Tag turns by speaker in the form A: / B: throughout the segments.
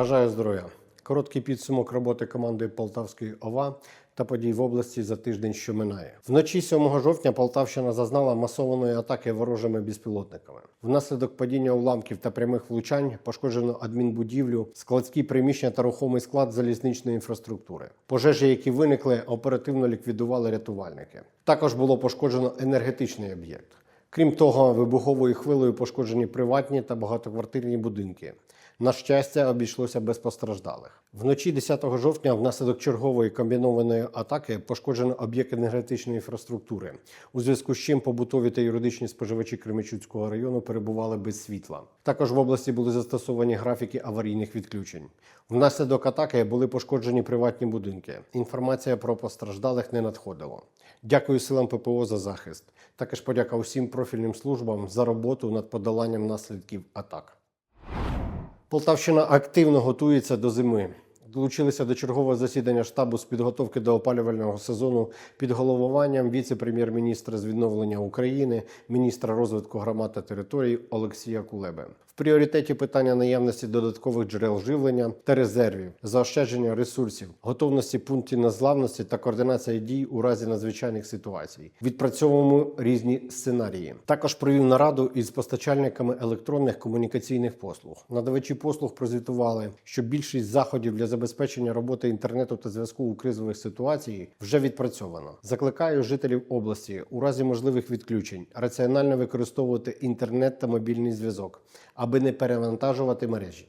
A: Бажаю здоров'я. Короткий підсумок роботи команди Полтавської ОВА та подій в області за тиждень, що минає. Вночі 7 жовтня Полтавщина зазнала масованої атаки ворожими безпілотниками. Внаслідок падіння уламків та прямих влучань пошкоджено адмінбудівлю, складські приміщення та рухомий склад залізничної інфраструктури. Пожежі, які виникли, оперативно ліквідували рятувальники. Також було пошкоджено енергетичний об'єкт. Крім того, вибуховою хвилею пошкоджені приватні та багатоквартирні будинки. На щастя, обійшлося без постраждалих. Вночі 10 жовтня, внаслідок чергової комбінованої атаки, пошкоджено об'єкт енергетичної інфраструктури, у зв'язку з чим побутові та юридичні споживачі Кременчуцького району перебували без світла. Також в області були застосовані графіки аварійних відключень. Внаслідок атаки були пошкоджені приватні будинки. Інформація про постраждалих не надходила. Дякую силам ППО за захист. Також подяка усім профільним службам за роботу над подоланням наслідків атак. Полтавщина активно готується до зими. Долучилися до чергового засідання штабу з підготовки до опалювального сезону під головуванням віце-прем'єр-міністра з відновлення України, міністра розвитку громад та територій Олексія Кулеби. Пріоритеті питання наявності додаткових джерел живлення та резервів, заощадження ресурсів, готовності пунктів незламності та координація дій у разі надзвичайних ситуацій. Відпрацьовуємо різні сценарії. Також провів нараду із постачальниками електронних комунікаційних послуг. Надавачі послуг прозвітували, що більшість заходів для забезпечення роботи інтернету та зв'язку у кризових ситуаціях вже відпрацьовано. Закликаю жителів області у разі можливих відключень раціонально використовувати інтернет та мобільний зв'язок, аби не перевантажувати мережі.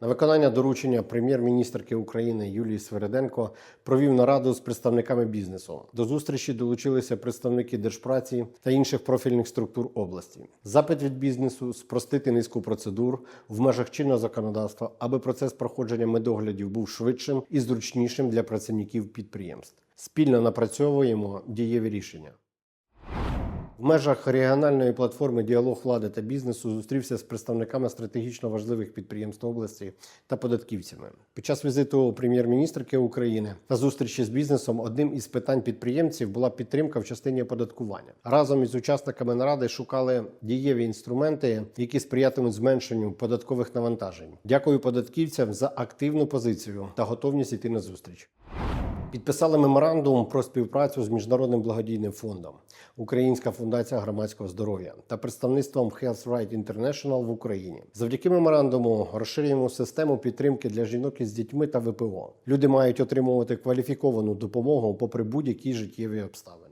A: На виконання доручення прем'єр-міністрки України Юлії Свереденко провів нараду з представниками бізнесу. До зустрічі долучилися представники держпраці та інших профільних структур області. Запит від бізнесу спростити низку процедур в межах чинного законодавства, аби процес проходження медоглядів був швидшим і зручнішим для працівників підприємств. Спільно напрацьовуємо дієві рішення. В межах регіональної платформи Діалог влади та бізнесу зустрівся з представниками стратегічно важливих підприємств області та податківцями. Під час візиту прем'єр-міністрки України та зустрічі з бізнесом одним із питань підприємців була підтримка в частині оподаткування. Разом із учасниками наради шукали дієві інструменти, які сприятимуть зменшенню податкових навантажень. Дякую податківцям за активну позицію та готовність йти на зустріч. Підписали меморандум про співпрацю з міжнародним благодійним фондом Українська фундація громадського здоров'я та представництвом Health Right International в Україні. Завдяки меморандуму розширюємо систему підтримки для жінок із дітьми та ВПО. Люди мають отримувати кваліфіковану допомогу попри будь-які життєві обставини.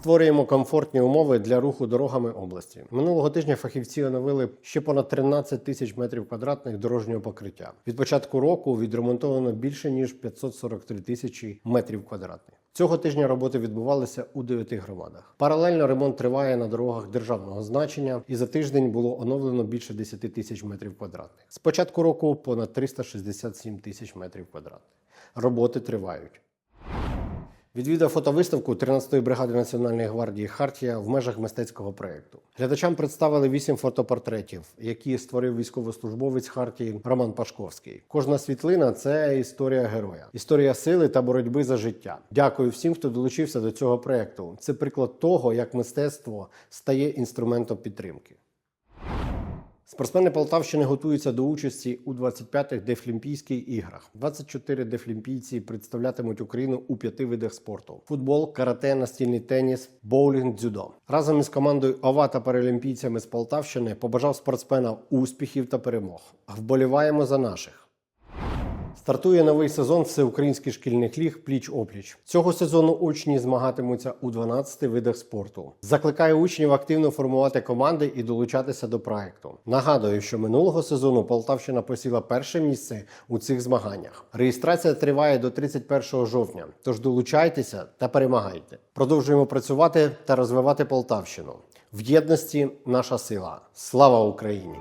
A: Створюємо комфортні умови для руху дорогами області. Минулого тижня фахівці оновили ще понад 13 тисяч метрів квадратних дорожнього покриття. Від початку року відремонтовано більше ніж 543 тисячі метрів квадратних. Цього тижня роботи відбувалися у дев'яти громадах. Паралельно ремонт триває на дорогах державного значення, і за тиждень було оновлено більше 10 тисяч метрів квадратних. З початку року понад 367 тисяч метрів квадратних. Роботи тривають. Відвідав фотовиставку 13-ї бригади Національної гвардії Хартія в межах мистецького проєкту. Глядачам представили вісім фотопортретів, які створив військовослужбовець Хартії Роман Пашковський. Кожна світлина це історія героя, історія сили та боротьби за життя. Дякую всім, хто долучився до цього проєкту. Це приклад того, як мистецтво стає інструментом підтримки. Спортсмени Полтавщини готуються до участі у 25-х Дефлімпійських іграх. 24 дефлімпійці представлятимуть Україну у п'яти видах спорту: футбол, карате, настільний теніс, боулінг, дзюдо. Разом із командою ОВА та паралімпійцями з Полтавщини побажав спортсменам успіхів та перемог. Вболіваємо за наших. Стартує новий сезон всеукраїнських шкільних ліг пліч опліч. Цього сезону учні змагатимуться у 12 видах спорту. Закликаю учнів активно формувати команди і долучатися до проекту. Нагадую, що минулого сезону Полтавщина посіла перше місце у цих змаганнях. Реєстрація триває до 31 жовтня. Тож долучайтеся та перемагайте. Продовжуємо працювати та розвивати Полтавщину. В єдності наша сила. Слава Україні!